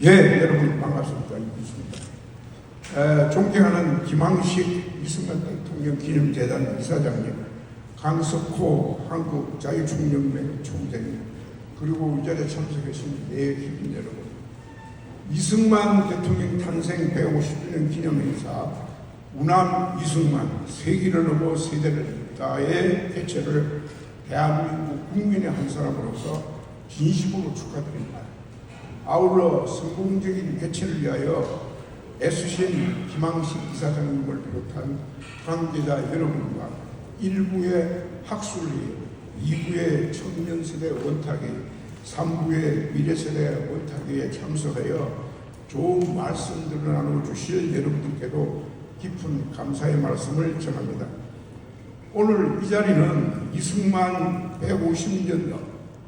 예, 여러분 반갑습니다. 이기수입니다. 에, 존경하는 김항식 이승만 대통령 기념재단 이사장님, 강석호 한국자유총연맹 총재님, 그리고 이 자리에 참석하신 네 국민 여러분, 이승만 대통령 탄생 150주년 기념행사 우남 이승만 세기를 넘어 세대를 잇다의 개최를 대한민국 국민의 한 사람으로서 진심으로 축하드립니다. 아울러 성공적인 개최를 위하여 SCN 김항식 이사장님을 비롯한 관계자 여러분과 일부의 학술리, 이부의 청년세대 원탁위, 삼부의 미래세대 원탁위에 참석하여 좋은 말씀들을 나눠주실 여러분들께도 깊은 감사의 말씀을 전합니다. 오늘 이 자리는 이승만 150년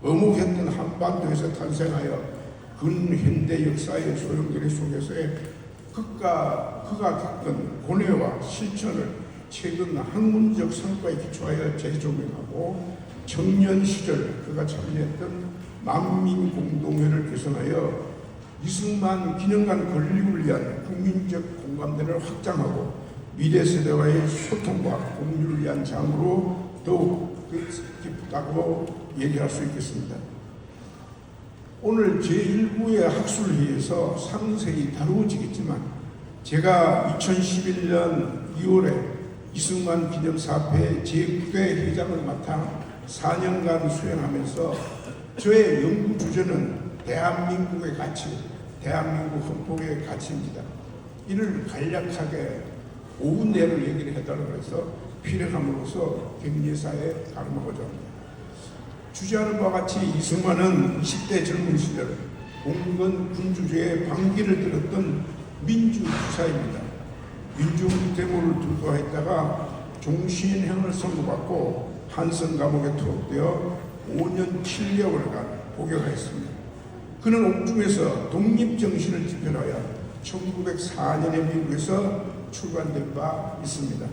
어묵했던 한반도에서 탄생하여 근현대 역사의 소용돌이 속에서의 그가, 그가 겪은 고뇌와 실천을 최근 학문적 성과에 기초하여 재조명하고 청년 시절 그가 참여했던 만민 공동회를 개선하여 이승만 기념관 건립을 위한 국민적 공감대를 확장하고 미래 세대와의 소통과 공유를 위한 장으로 더욱 깊다고 얘기할 수 있겠습니다. 오늘 제1부의 학술회의에서 상세히 다루어지겠지만 제가 2011년 2월에 이승만 기념사업회 제9대 회장을 맡아 4년간 수행하면서 저의 연구 주제는 대한민국의 가치, 대한민국 헌법의 가치입니다. 이를 간략하게 5분 내로 얘기를 해달라고 해서 필요함으로써 격리사에 다루고자 합니다. 주제하는 바와 같이 이승만은 20대 젊은 시절 공건 군주제의 반기를 들었던 민주주사입니다. 민중대모를 들고했다가 종신형을 선고받고 한성 감옥에 투옥되어 5년 7개월간 복역하였습니다. 그는 옥중에서 독립정신을 지켜하여 1904년에 미국에서 출간된 바 있습니다.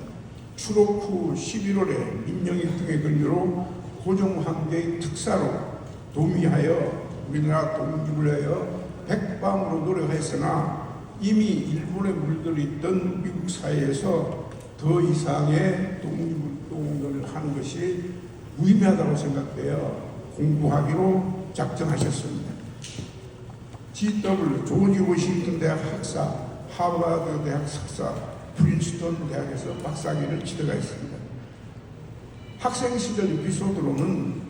출옥 후 11월에 민영이 등의 근거로 고종 황제의 특사로 도미하여 우리나라 독립을 위하여 백방으로 노력했으나 이미 일본에 물들어 있던 미국 사회에서 더 이상의 독립운동을 하는 것이 무의미하다고 생각되어 공부하기로 작정하셨습니다. GW 조지 워싱턴 대학 학사, 하버드 대학 석사, 프린스턴 대학에서 박사학위를 취득하였습니다. 학생 시절 에피소드로는